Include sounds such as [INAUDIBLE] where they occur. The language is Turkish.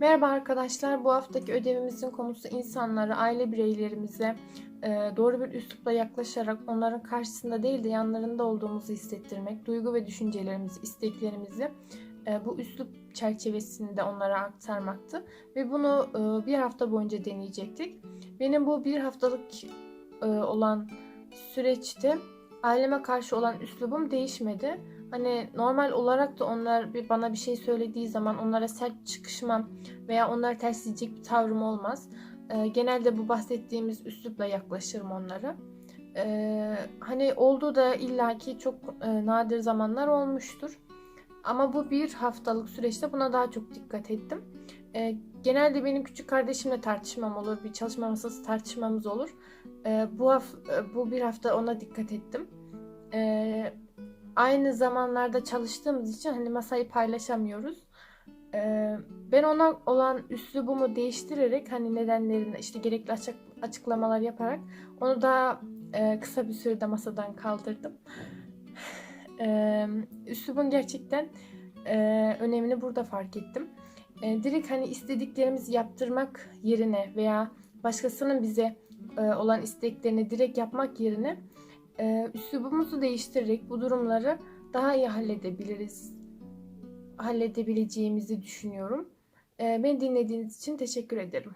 Merhaba arkadaşlar. Bu haftaki ödevimizin konusu insanlara, aile bireylerimize e, doğru bir üslupla yaklaşarak onların karşısında değil de yanlarında olduğumuzu hissettirmek, duygu ve düşüncelerimizi, isteklerimizi e, bu üslup çerçevesinde onlara aktarmaktı. Ve bunu e, bir hafta boyunca deneyecektik. Benim bu bir haftalık olan süreçte aileme karşı olan üslubum değişmedi. Hani normal olarak da onlar bir bana bir şey söylediği zaman onlara sert çıkışmam veya onları tersleyecek bir tavrım olmaz. Ee, genelde bu bahsettiğimiz üslupla yaklaşırım onlara. Ee, hani olduğu da illaki çok e, nadir zamanlar olmuştur. Ama bu bir haftalık süreçte buna daha çok dikkat ettim. Ee, genelde benim küçük kardeşimle tartışmam olur, bir çalışma masası tartışmamız olur. Ee, bu haf- e, bu bir hafta ona dikkat ettim. Ee, aynı zamanlarda çalıştığımız için hani masayı paylaşamıyoruz. Ee, ben ona olan üslubumu değiştirerek hani nedenlerini işte gerekli açık, açıklamalar yaparak onu daha e, kısa bir sürede masadan kaldırdım. [SIGHS] Ee, üslubun gerçekten e, önemini burada fark ettim. E, direkt hani istediklerimizi yaptırmak yerine veya başkasının bize e, olan isteklerini direkt yapmak yerine üslubumuzu değiştirerek bu durumları daha iyi halledebiliriz. Halledebileceğimizi düşünüyorum. E, beni dinlediğiniz için teşekkür ederim.